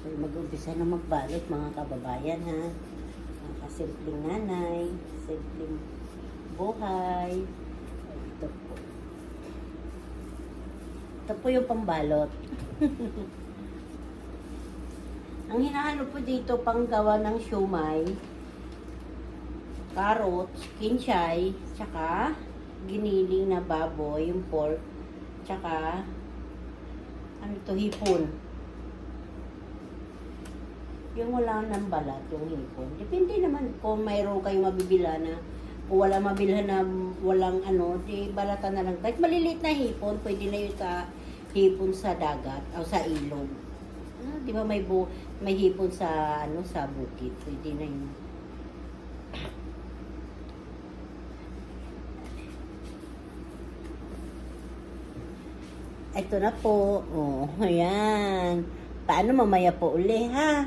Okay, mag-umpisa na magbalot mga kababayan ha. Ang kasimpleng nanay, simpleng buhay. Ito po. Ito po yung pambalot. Ang hinahalo po dito panggawa ng siomay, carrots, kinchay, tsaka giniling na baboy, yung pork, tsaka ano to, hipon. Yung wala nang balat, yung hipon. Depende naman kung mayroon kayong mabibila na kung wala mabilhan na walang ano, di balatan na lang. Kahit maliliit na hipon, pwede na yun sa hipon sa dagat o sa ilog. Ah, di ba may bu may hipon sa ano sa bukid, pwede na yun. Ito na po. Oh, ayan. Paano mamaya po uli, ha?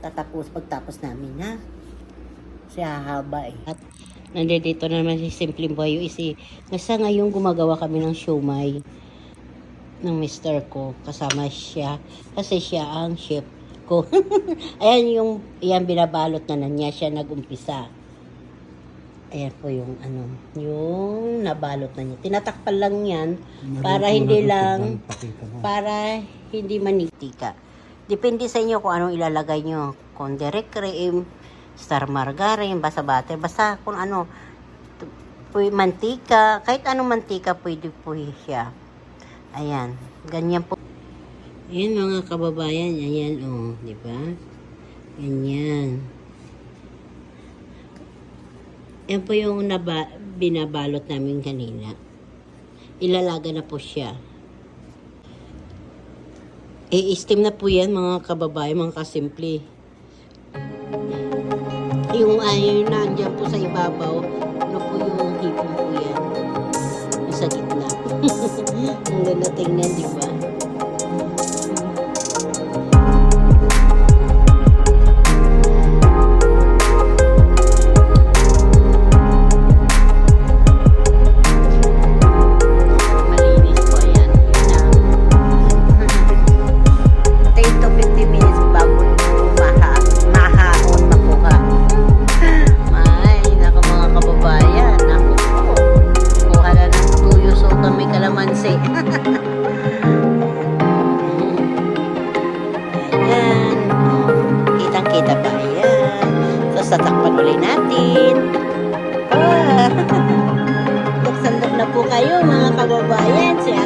Tatapos pagtapos namin, ha? Kasi hahaba eh. At nandito na naman si Simpleng Boy yung isi. Nasa ngayon gumagawa kami ng siomay ng mister ko. Kasama siya. Kasi siya ang chef ko. Ayan yung, yan binabalot na na niya. Siya nagumpisa. Ayan po yung ano, yung nabalot na niya. Tinatakpan lang yan para hindi lang, para hindi manitika. Depende sa inyo kung anong ilalagay nyo. Kung direct cream, star margarine, basta butter, basta kung ano, mantika, kahit anong mantika pwede po siya. Ayan, ganyan po. Ayan mga kababayan, ayan oh, di ba? Ganyan. Yan po yung naba, binabalot namin kanina. Ilalaga na po siya. I-steam na po yan mga kababayan, mga kasimple. Yung ay nandiyan po sa ibabaw, ano po yung hipon po yan. Yung sa gitna. Ang ganda tingnan, di ba? po kayo mga kababayan. Si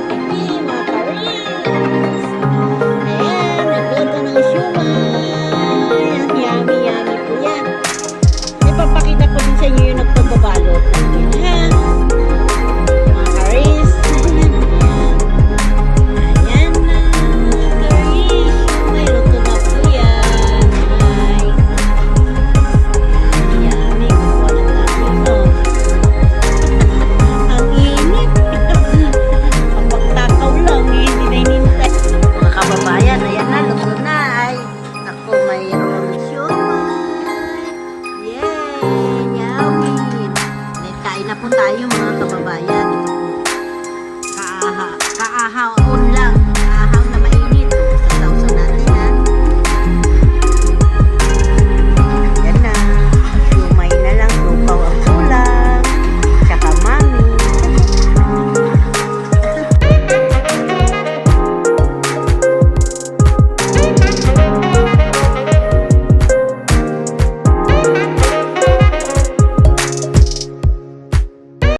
Kain na po tayo mga kababayan. Kaaha, kaaha, kaahahon lang.